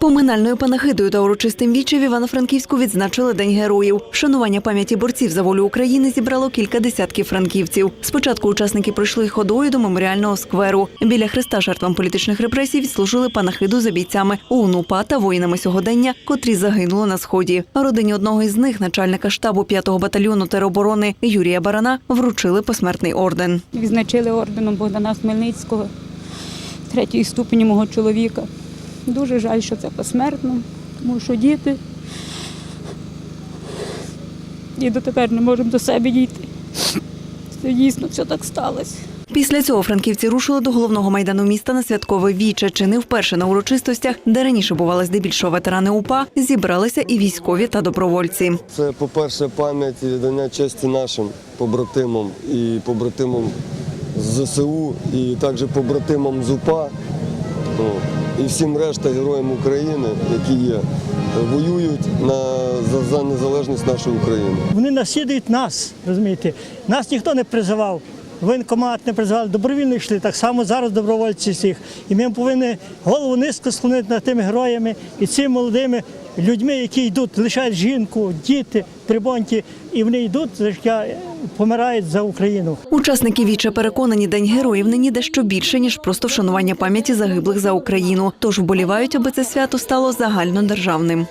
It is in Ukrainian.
Поминальною панахидою та урочистим вічі в Івано-Франківську відзначили День героїв. Вшанування пам'яті борців за волю України зібрало кілька десятків франківців. Спочатку учасники пройшли ходою до меморіального скверу. Біля хреста жертвам політичних репресій відслужили панахиду за бійцями УНУПА та воїнами сьогодення, котрі загинули на сході. Родині одного із них, начальника штабу 5-го батальйону тероборони Юрія Барана, вручили посмертний орден. Відзначили орденом Богдана Хмельницького, третьої ступені мого чоловіка. Дуже жаль, що це посмертно, тому що діти. І дотепер не можемо до себе дійти. Це дійсно все так сталося. Після цього франківці рушили до головного майдану міста на святкове віче. Чи не вперше на урочистостях, де раніше бували здебільшого ветерани УПА, зібралися і військові та добровольці. Це, по-перше, пам'ять і дання честі нашим побратимам і побратимам з ЗСУ, і також побратимам з УПА. І всім решта героям України, які є, воюють на, за, за незалежність нашої України. Вони насідують нас, розумієте. Нас ніхто не призивав. Воєнкомат не призивав, добровільно йшли. Так само зараз добровольці всіх. І ми повинні голову низько склонити над тими героями і цими молодими людьми, які йдуть, лишають жінку, діти, трибонті, і вони йдуть за життя, помирають за Україну. Учасники віче переконані, день героїв нині дещо більше ніж просто вшанування пам'яті загиблих за Україну. Тож вболівають, аби це свято стало загальнодержавним.